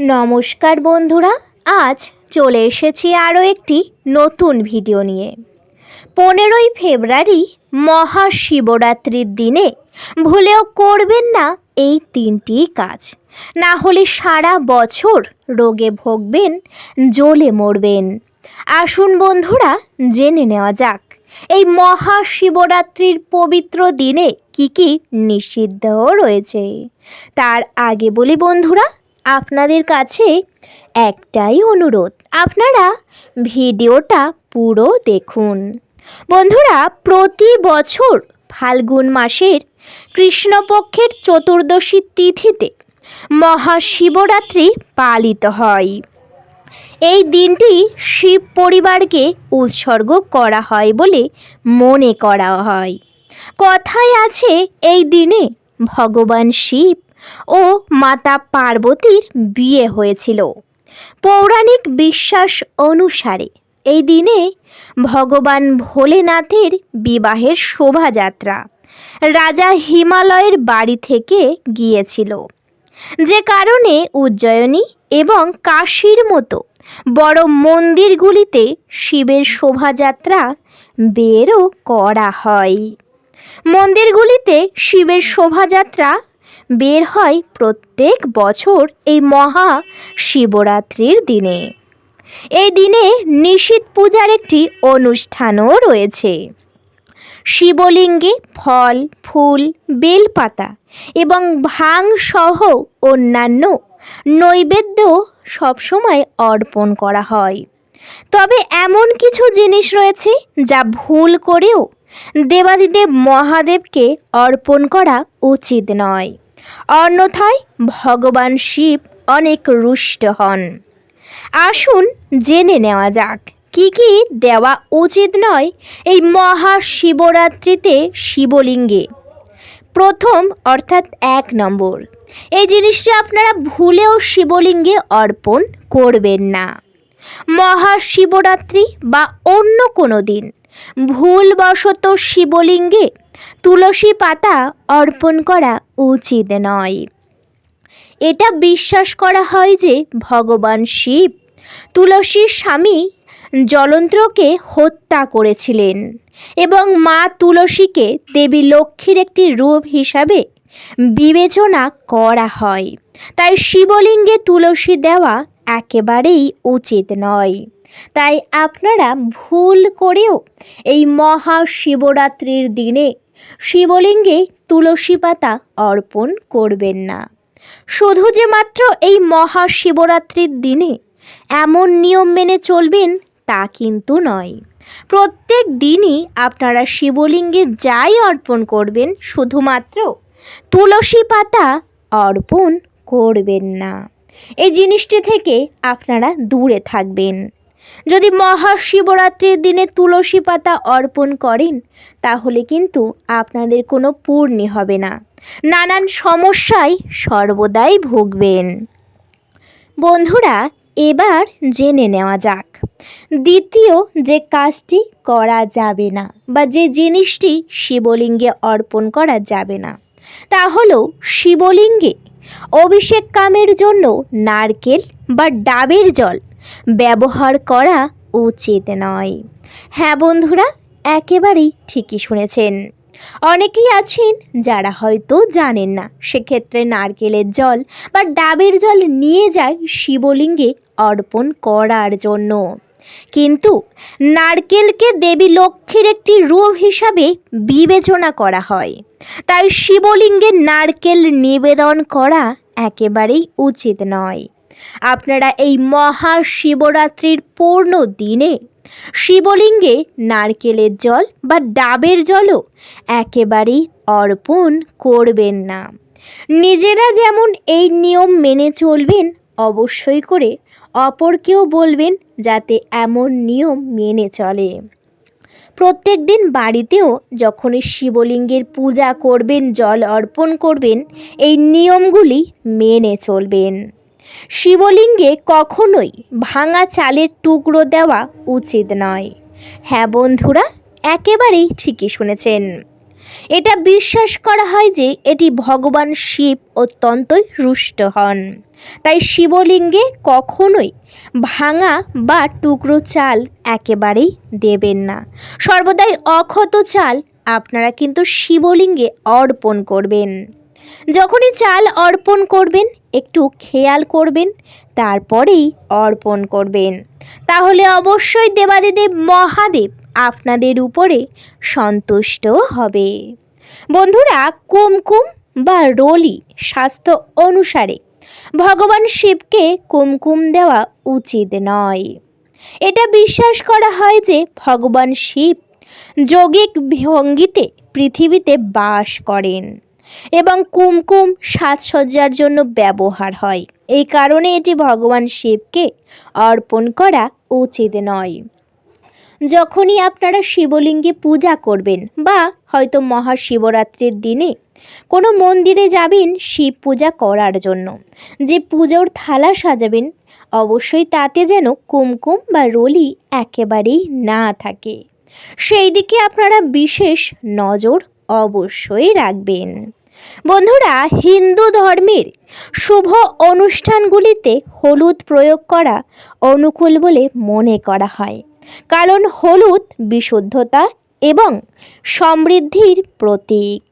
নমস্কার বন্ধুরা, আজ চলে এসেছি আরও একটি নতুন ভিডিও নিয়ে। পনেরোই ফেব্রুয়ারি মহাশিবরাত্রির দিনে ভুলেও করবেন না এই তিনটি কাজ। না হলে সারা বছর রোগে ভোগবেন, জ্বলে মরবেন। আসুন বন্ধুরা, জেনে নেওয়া যাক, এই মহাশিবরাত্রির পবিত্র দিনে কি কি নিষিদ্ধ রয়েছে? তার আগে বলি বন্ধুরা আপনাদের কাছে একটাই অনুরোধ। আপনারা ভিডিওটা পুরো দেখুন। বন্ধুরা, প্রতি বছর ফাল্গুন মাসের কৃষ্ণপক্ষের চতুর্দশী তিথিতে মহাশিবরাত্রি পালিত হয়। এই দিনটি শিব পরিবারকে উৎসর্গ করা হয় বলে মনে করা হয়। কথায় আছে, এই দিনে ভগবান শিব ও মাতা পার্বতীর বিয়ে হয়েছিল। পৌরাণিক বিশ্বাস অনুসারে এই দিনে ভগবান ভোলেনাথের বিবাহের শোভাযাত্রা রাজা হিমালয়ের বাড়ি থেকে গিয়েছিল। যে কারণে উজ্জয়িনী এবং কাশীর মতো বড় মন্দিরগুলিতে শিবের শোভাযাত্রা বেরও করা হয়। মন্দিরগুলিতে শিবের শোভাযাত্রা বের হয় প্রত্যেক বছর এই মহা শিবরাত্রির দিনে। এই দিনে নিশীত পূজার একটি অনুষ্ঠানও রয়েছে। শিবলিঙ্গে ফল, ফুল, বেলপাতা এবং ভাং সহ অন্যান্য নৈবেদ্য সবসময় অর্পণ করা হয়। তবে এমন কিছু জিনিস রয়েছে যা ভুল করেও দেবাদিদেব মহাদেবকে অর্পণ করা উচিত নয়। অন্যথায় ভগবান শিব অনেক রুষ্ট হন। আসুন জেনে নেওয়া যাক, কি কি দেওয়া উচিত নয় এই মহাশিবরাত্রিতে শিবলিঙ্গে। প্রথম অর্থাৎ এক নম্বর, এই জিনিসটা আপনারা ভুলেও শিবলিঙ্গে অর্পণ করবেন না। মহাশিবরাত্রি বা অন্য কোনো দিন, ভুলবশত শিবলিঙ্গে তুলসী পাতা অর্পণ করা উচিত নয়। এটা বিশ্বাস করা হয় যে ভগবান শিব, তুলসীর স্বামী জলন্ত্রকে হত্যা করেছিলেন এবং মা তুলসীকে দেবী লক্ষ্মীর একটি রূপ হিসাবে বিবেচনা করা হয়। তাই শিবলিঙ্গে তুলসী দেওয়া একেবারেই উচিত নয়। তাই আপনারা ভুল করেও এই মহা শিবরাত্রির দিনে শিবলিঙ্গে তুলসী পাতা অর্পণ করবেন না। শুধু যে মাত্র এই মহাশিবরাত্রির দিনে এমন নিয়ম মেনে চলবেন তা কিন্তু নয়। প্রত্যেক দিনই আপনারা শিবলিঙ্গে যাই অর্পণ করবেন, শুধুমাত্র তুলসী পাতা অর্পণ করবেন না। এই জিনিসটি থেকে আপনারা দূরে থাকবেন। যদি মহাশিবরাত্রির দিনে তুলসী পাতা অর্পণ করেন, তাহলে কিন্তু আপনাদের কোনো পূর্ণি হবে না। নানান সমস্যায় সর্বদাই ভুগবেন। বন্ধুরা, এবার জেনে নেওয়া যাক। দ্বিতীয় যে কাজটি করা যাবে না বা যে জিনিসটি শিবলিঙ্গে অর্পণ করা যাবে না, তা হলো শিবলিঙ্গে অভিষেক কামের জন্য নারকেল বা ডাবের জল ব্যবহার করা উচিত নয়। হ্যাঁ বন্ধুরা, একেবারেই ঠিকই শুনেছেন। অনেকেই আছেন যারা হয়তো জানেন না, সেক্ষেত্রে নারকেলের জল বা ডাবের জল নিয়ে যায় শিবলিঙ্গে অর্পণ করার জন্য। কিন্তু নারকেলকে দেবী লক্ষ্মীর একটি রূপ হিসাবে বিবেচনা করা হয়। তাই শিবলিঙ্গে নারকেল নিবেদন করা একেবারেই উচিত নয়। আপনারা এই মহা শিবরাত্রির পূর্ণ দিনে শিবলিঙ্গে নারকেলের জল বা ডাবের জলও একেবারেই অর্পণ করবেন না। নিজেরা যেমন এই নিয়ম মেনে চলবেন, অবশ্যই করে অপরকেও বলবেন যাতে এমন নিয়ম মেনে চলে। প্রত্যেক দিন বাড়িতেও যখনই শিবলিঙ্গের পূজা করবেন, জল অর্পণ করবেন, এই নিয়মগুলি মেনে চলবেন। শিবলিঙ্গে কখনোই ভাঙা চালের টুকরো দেওয়া উচিত নয়। হ্যাঁ বন্ধুরা, একেবারেই ঠিকই শুনেছেন। এটা বিশ্বাস করা হয় যে এটি ভগবান শিব অত্যন্তই রুষ্ট হন। তাই শিবলিঙ্গে কখনোই ভাঙা বা টুকরো চাল একেবারেই দেবেন না। সর্বদাই অক্ষত চাল আপনারা কিন্তু শিবলিঙ্গে অর্পণ করবেন। যখনই চাল অর্পণ করবেন একটু খেয়াল করবেন, তারপরেই অর্পণ করবেন। তাহলে অবশ্যই দেবাদিদেব মহাদেব আপনাদের উপরে সন্তুষ্ট হবে। বন্ধুরা, কুমকুম বা রলি স্বাস্থ্য অনুসারে ভগবান শিবকে কুমকুম দেওয়া উচিত নয়। এটা বিশ্বাস করা হয় যে ভগবান শিব যৌগিক ভঙ্গিতে পৃথিবীতে বাস করেন। এবং কুমকুম সাজসজ্জার জন্য ব্যবহার হয়। এই কারণে এটি ভগবান শিবকে অর্পণ করা উচিত নয়। যখনই আপনারা শিবলিঙ্গে পূজা করবেন বা হয়তো মহাশিবরাত্রির দিনে কোনো মন্দিরে যাবেন শিব পূজা করার জন্য, যে পুজোর থালা সাজাবেন, অবশ্যই তাতে যেন কুমকুম বা রলি একেবারেই না থাকে। সেই দিকে আপনারা বিশেষ নজর অবশ্যই রাখবেন। বন্ধুরা, হিন্দু ধর্মের শুভ অনুষ্ঠানগুলিতে হলুদ প্রয়োগ করা অনুকূল বলে মনে করা হয়। কারণ হলুদ বিশুদ্ধতা এবং সমৃদ্ধির প্রতীক।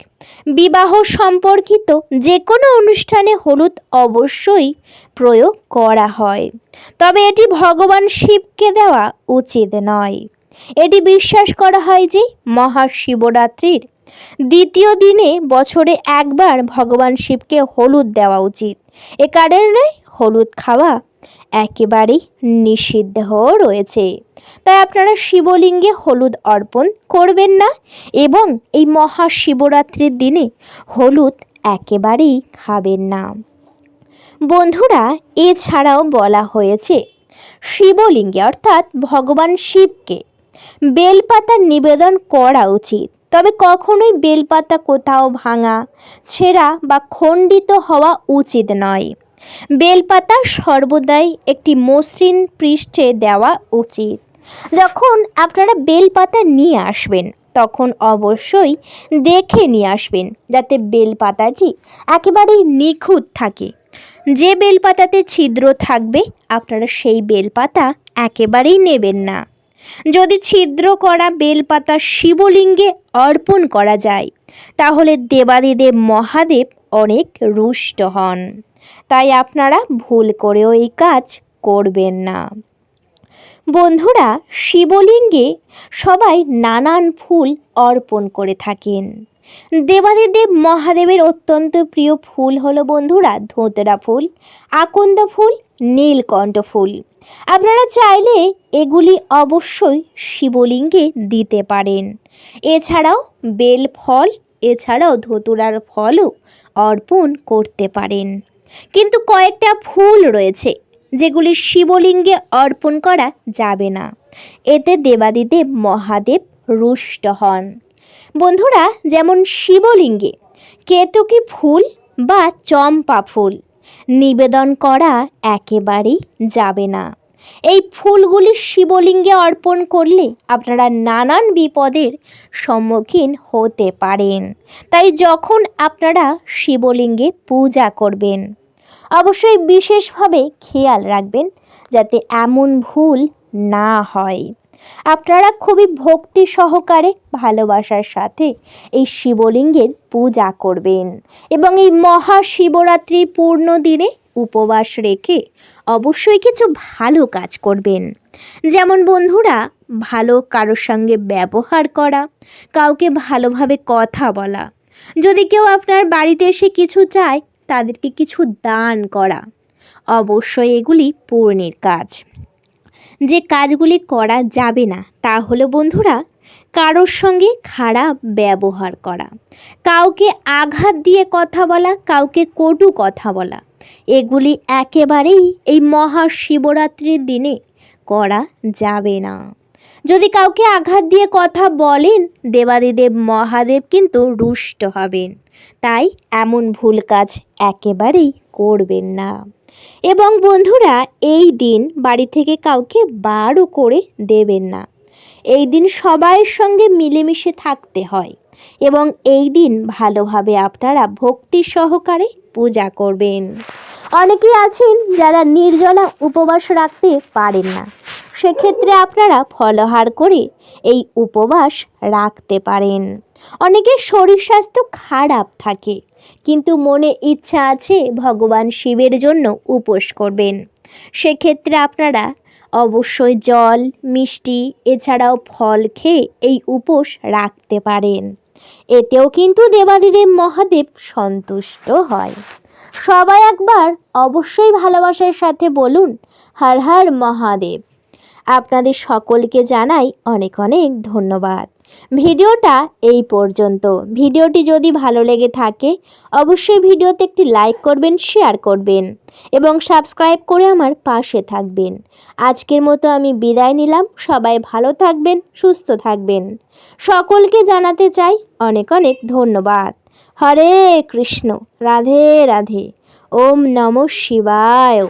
বিবাহ সম্পর্কিত যে কোনো অনুষ্ঠানে হলুদ অবশ্যই প্রয়োগ করা হয়। তবে এটি ভগবান শিবকে দেওয়া উচিত নয়। এটি বিশ্বাস করা হয় যে মহাশিবরাত্রির দ্বিতীয় দিনে বছরে একবার ভগবান শিবকে হলুদ দেওয়া উচিত। এ কারণে হলুদ খাওয়া একেবারেই নিষিদ্ধ রয়েছে। তাই আপনারা শিবলিঙ্গে হলুদ অর্পণ করবেন না এবং এই মহাশিবরাত্রির দিনে হলুদ একেবারেই খাবেন না। বন্ধুরা, এছাড়াও বলা হয়েছে, শিবলিঙ্গে অর্থাৎ ভগবান শিবকে বেলপাতা নিবেদন করা উচিত। তবে কখনোই বেলপাতা কোথাও ভাঙা, ছেঁড়া বা খণ্ডিত হওয়া উচিত নয়। বেলপাতা সর্বদাই একটি মসৃণ পৃষ্ঠে দেওয়া উচিত। যখন আপনারা বেলপাতা নিয়ে আসবেন, তখন অবশ্যই দেখে নিয়ে আসবেন যাতে বেলপাতাটি একেবারেই নিখুঁত থাকে। যে বেলপাতাতে ছিদ্র থাকবে, আপনারা সেই বেলপাতা একেবারেই নেবেন না। যদি ছিদ্র করা বেলপাতা শিবলিঙ্গে অর্পণ করা যায়, তাহলে দেবাদিদেব মহাদেব অনেক রুষ্ট হন। তাই আপনারা ভুল করেও এই কাজ করবেন না। বন্ধুরা, শিবলিঙ্গে সবাই নানান ফুল অর্পণ করে থাকেন। দেবাদিদেব মহাদেবের অত্যন্ত প্রিয় ফুল হলো বন্ধুরা ধোতরা ফুল, আকন্দ ফুল, নীলকণ্ঠ ফুল। আপনারা চাইলে এগুলি অবশ্যই শিবলিঙ্গে দিতে পারেন। এছাড়াও বেল ফল, এছাড়াও ধতুরার ফলও অর্পণ করতে পারেন। কিন্তু কয়েকটা ফুল রয়েছে যেগুলি শিবলিঙ্গে অর্পণ করা যাবে না। এতে দেবাদিদেব মহাদেব রুষ্ট হন। বন্ধুরা, যেমন শিবলিঙ্গে, কেতকী ফুল বা চম্পা ফুল, নিবেদন করা একেবারেই যাবে না। এই ফুলগুলি শিবলিঙ্গে অর্পণ করলে আপনারা নানান বিপদের সম্মুখীন হতে পারেন। তাই যখন আপনারা শিবলিঙ্গে পূজা করবেন, অবশ্যই বিশেষভাবে খেয়াল রাখবেন যাতে এমন ভুল না হয়। আপনারা খুবই ভক্তি সহকারে ভালোবাসার সাথে এই শিবলিঙ্গের পূজা করবেন এবং এই মহাশিবরাত্রির পূর্ণ দিনে উপবাস রেখে অবশ্যই কিছু ভালো কাজ করবেন। যেমন বন্ধুরা, ভালো কারোর সঙ্গে ব্যবহার করা, কাউকে ভালোভাবে কথা বলা। যদি কেউ আপনার বাড়িতে এসে কিছু চায়, তাদেরকে কিছু দান করা। অবশ্যই এগুলি পূর্ণের কাজ। যে কাজগুলি করা যাবে না, তা হলো বন্ধুরা, কারোর সঙ্গে খারাপ ব্যবহার করা। কাউকে আঘাত দিয়ে কথা বলা, কাউকে কটু কথা বলা, এগুলি একেবারেই এই মহা মহাশিবরাত্রির দিনে করা যাবে না। যদি কাউকে আঘাত দিয়ে কথা বলেন, দেবাদিদেব মহাদেব কিন্তু রুষ্ট হবেন। তাই এমন ভুল কাজ একেবারেই করবেন না। এবং বন্ধুরা, এই দিন বাড়ি থেকে কাউকে বারও করে দেবেন না। এই দিন সবাইয়ের সঙ্গে মিলেমিশে থাকতে হয় এবং এই দিন ভালোভাবে আপনারা ভক্তি সহকারে পূজা করবেন। অনেকেই আছেন যারা নির্জলা উপবাস রাখতে পারেন না। সেক্ষেত্রে আপনারা ফলহার করে এই উপবাস রাখতে পারেন। অনেকের শরীর স্বাস্থ্য খারাপ থাকে, কিন্তু মনে ইচ্ছা আছে ভগবান শিবের জন্য উপোস করবেন। সেক্ষেত্রে আপনারা অবশ্যই জল, মিষ্টি, এছাড়াও ফল খেয়ে এই উপোস রাখতে পারেন। এতেও কিন্তু দেবাদিদেব মহাদেব সন্তুষ্ট হয়। সবাই একবার অবশ্যই ভালোবাসার সাথে বলুন, হর হর মহাদেব। আপনাদের সকলকে জানাই অনেক অনেক ধন্যবাদ। ভিডিওটা এই পর্যন্ত। ভিডিওটি যদি ভালো লেগে থাকে, অবশ্যই ভিডিওতে একটি লাইক করবেন, শেয়ার করবেন এবং সাবস্ক্রাইব করে আমার পাশে থাকবেন। আজকের মতো আমি বিদায় নিলাম। সবাই ভালো থাকবেন, সুস্থ থাকবেন। সকলকে জানাতে চাই অনেক অনেক ধন্যবাদ। হরে কৃষ্ণ। রাধে রাধে। ওম নম শিবায়।